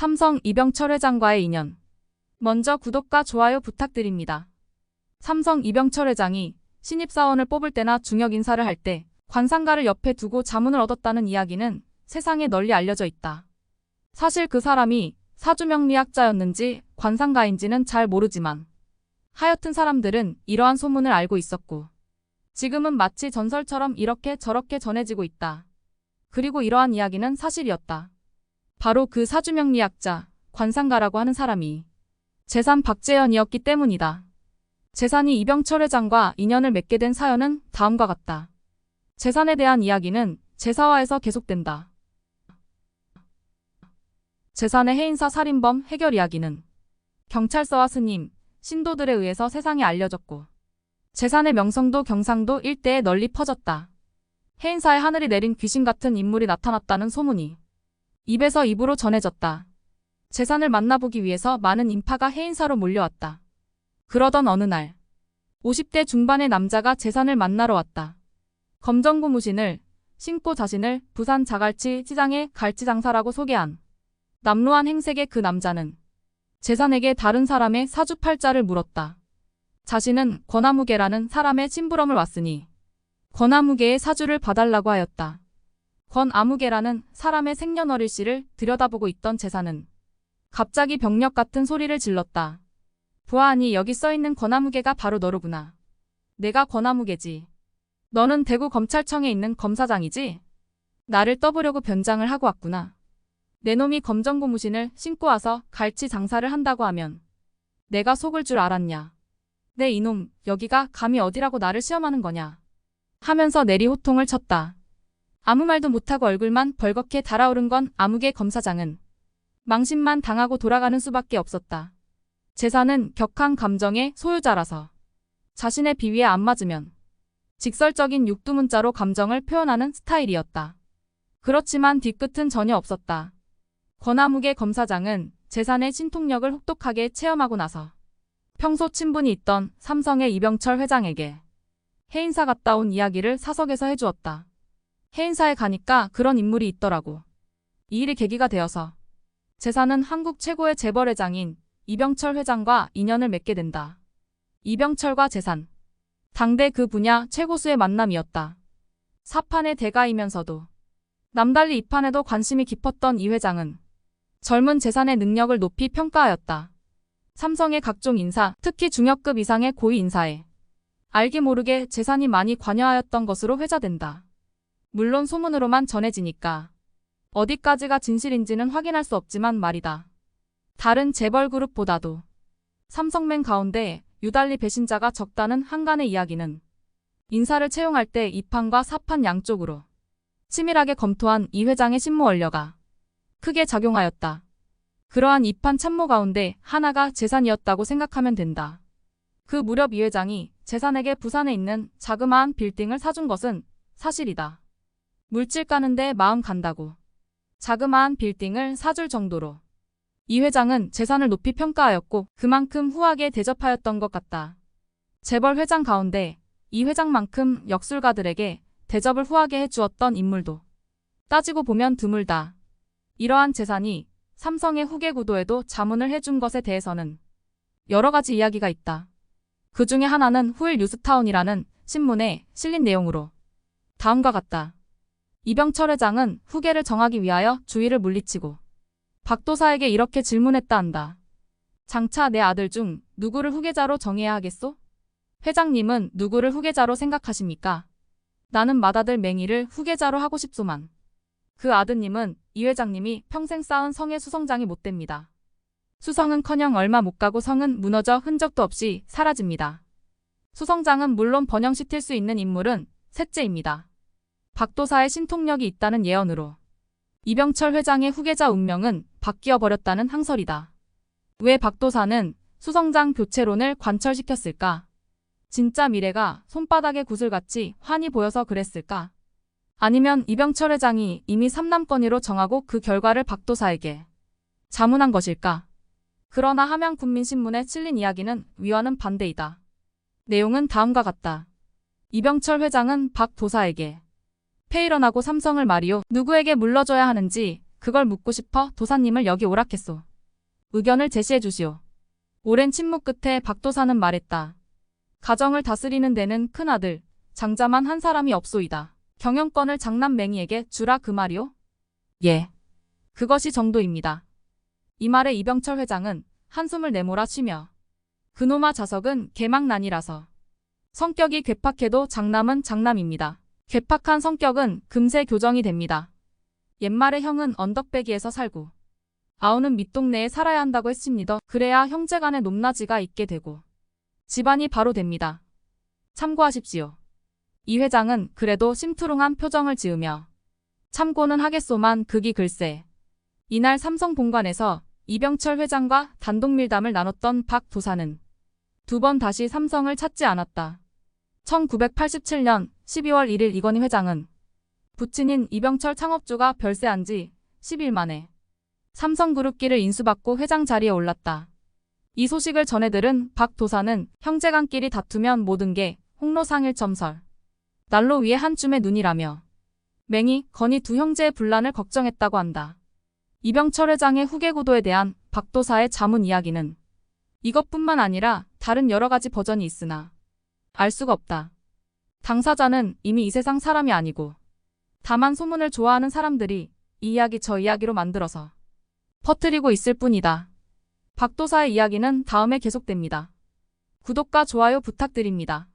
삼성 이병철 회장과의 인연. 먼저 구독과 좋아요 부탁드립니다. 삼성 이병철 회장이 신입사원을 뽑을 때나 중역 인사를 할 때 관상가를 옆에 두고 자문을 얻었다는 이야기는 세상에 널리 알려져 있다. 사실 그 사람이 사주명리학자였는지 관상가인지는 잘 모르지만 하여튼 사람들은 이러한 소문을 알고 있었고 지금은 마치 전설처럼 이렇게 저렇게 전해지고 있다. 그리고 이러한 이야기는 사실이었다. 바로 그 사주명리학자, 관상가라고 하는 사람이 재산 박재현이었기 때문이다. 재산이 이병철 회장과 인연을 맺게 된 사연은 다음과 같다. 재산에 대한 이야기는 제사화에서 계속된다. 재산의 해인사 살인범 해결 이야기는 경찰서와 스님, 신도들에 의해서 세상에 알려졌고 재산의 명성도 경상도 일대에 널리 퍼졌다. 해인사에 하늘이 내린 귀신 같은 인물이 나타났다는 소문이 입에서 입으로 전해졌다. 재산을 만나보기 위해서 많은 인파가 해인사로 몰려왔다. 그러던 어느 날 50대 중반의 남자가 재산을 만나러 왔다. 검정 고무신을 신고 자신을 부산 자갈치 시장의 갈치 장사라고 소개한 남루한 행색의 그 남자는 재산에게 다른 사람의 사주팔자를 물었다. 자신은 권아무개라는 사람의 심부름을 왔으니 권아무개의 사주를 봐달라고 하였다. 권 아무개라는 사람의 생년월일 씨를 들여다보고 있던 재산은 갑자기 병력 같은 소리를 질렀다. 보아하니 여기 써있는 권아무개가 바로 너로구나. 내가 권아무개지. 너는 대구 검찰청에 있는 검사장이지? 나를 떠보려고 변장을 하고 왔구나. 내 놈이 검정 고무신을 신고 와서 갈치 장사를 한다고 하면 내가 속을 줄 알았냐. 내 이놈 여기가 감히 어디라고 나를 시험하는 거냐. 하면서 내리 호통을 쳤다. 아무 말도 못하고 얼굴만 벌겋게 달아오른 건 아무개 검사장은 망신만 당하고 돌아가는 수밖에 없었다. 재산은 격한 감정의 소유자라서 자신의 비위에 안 맞으면 직설적인 육두문자로 감정을 표현하는 스타일이었다. 그렇지만 뒤끝은 전혀 없었다. 권아무개 검사장은 재산의 신통력을 혹독하게 체험하고 나서 평소 친분이 있던 삼성의 이병철 회장에게 해인사 갔다 온 이야기를 사석에서 해주었다. 해인사에 가니까 그런 인물이 있더라고. 이 일이 계기가 되어서 재산은 한국 최고의 재벌 회장인 이병철 회장과 인연을 맺게 된다. 이병철과 재산. 당대 그 분야 최고수의 만남이었다. 사판의 대가이면서도 남달리 이 판에도 관심이 깊었던 이 회장은 젊은 재산의 능력을 높이 평가하였다. 삼성의 각종 인사, 특히 중역급 이상의 고위 인사에 알게 모르게 재산이 많이 관여하였던 것으로 회자된다. 물론 소문으로만 전해지니까 어디까지가 진실인지는 확인할 수 없지만 말이다. 다른 재벌 그룹보다도 삼성맨 가운데 유달리 배신자가 적다는 한간의 이야기는 인사를 채용할 때 2판과 4판 양쪽으로 치밀하게 검토한 이 회장의 신무 원료가 크게 작용하였다. 그러한 2판 참모 가운데 하나가 재산이었다고 생각하면 된다. 그 무렵 이 회장이 재산에게 부산에 있는 자그마한 빌딩을 사준 것은 사실이다. 물질 까는데 마음 간다고. 자그마한 빌딩을 사줄 정도로. 이 회장은 재산을 높이 평가하였고 그만큼 후하게 대접하였던 것 같다. 재벌 회장 가운데 이 회장만큼 역술가들에게 대접을 후하게 해주었던 인물도 따지고 보면 드물다. 이러한 재산이 삼성의 후계 구도에도 자문을 해준 것에 대해서는 여러 가지 이야기가 있다. 그 중에 하나는 후일 뉴스타운이라는 신문에 실린 내용으로 다음과 같다. 이병철 회장은 후계를 정하기 위하여 주의를 물리치고 박도사에게 이렇게 질문했다 한다. 장차 내 아들 중 누구를 후계자로 정해야 하겠소? 회장님은 누구를 후계자로 생각하십니까? 나는 맏아들 맹이를 후계자로 하고 싶소만. 그 아드님은 이 회장님이 평생 쌓은 성의 수성장이 못 됩니다. 수성은커녕 얼마 못 가고 성은 무너져 흔적도 없이 사라집니다. 수성장은 물론 번영시킬 수 있는 인물은 셋째입니다. 박도사의 신통력이 있다는 예언으로 이병철 회장의 후계자 운명은 바뀌어 버렸다는 항설이다. 왜 박도사는 수성장 교체론을 관철시켰을까? 진짜 미래가 손바닥에 구슬같이 환히 보여서 그랬을까? 아니면 이병철 회장이 이미 삼남권위로 정하고 그 결과를 박도사에게 자문한 것일까? 그러나 함양군민신문에 실린 이야기는 위와는 반대이다. 내용은 다음과 같다. 이병철 회장은 박 도사에게 페이런하고 삼성을 말이오 누구에게 물러줘야 하는지 그걸 묻고 싶어 도사님을 여기 오락했소. 의견을 제시해 주시오. 오랜 침묵 끝에 박 도사는 말했다. 가정을 다스리는 데는 큰아들, 장자만 한 사람이 없소이다. 경영권을 장남맹이에게 주라 그 말이오? 예. 그것이 정도입니다. 이 말에 이병철 회장은 한숨을 내몰아 쉬며 그놈아 자석은 개망난이라서 성격이 괴팍해도 장남은 장남입니다. 괴팍한 성격은 금세 교정이 됩니다. 옛말에 형은 언덕배기에서 살고 아우는 밑동네에 살아야 한다고 했습니다. 그래야 형제 간의 높낮이가 있게 되고 집안이 바로 됩니다. 참고하십시오. 이 회장은 그래도 심투렁한 표정을 지으며 참고는 하겠소만 극이 글쎄. 이날 삼성 본관에서 이병철 회장과 단독 밀담을 나눴던 박 도사는 두 번 다시 삼성을 찾지 않았다. 1987년 12월 1일 이건희 회장은 부친인 이병철 창업주가 별세한 지 10일 만에 삼성그룹기를 인수받고 회장 자리에 올랐다. 이 소식을 전해 들은 박 도사는 형제간끼리 다투면 모든 게 홍로상일점설. 난로 위에 한 줌의 눈이라며 맹이 건이 두 형제의 분란을 걱정했다고 한다. 이병철 회장의 후계 구도에 대한 박 도사의 자문 이야기는 이것뿐만 아니라 다른 여러 가지 버전이 있으나 알 수가 없다. 당사자는 이미 이 세상 사람이 아니고 다만 소문을 좋아하는 사람들이 이 이야기 저 이야기로 만들어서 퍼뜨리고 있을 뿐이다. 박도사의 이야기는 다음에 계속됩니다. 구독과 좋아요 부탁드립니다.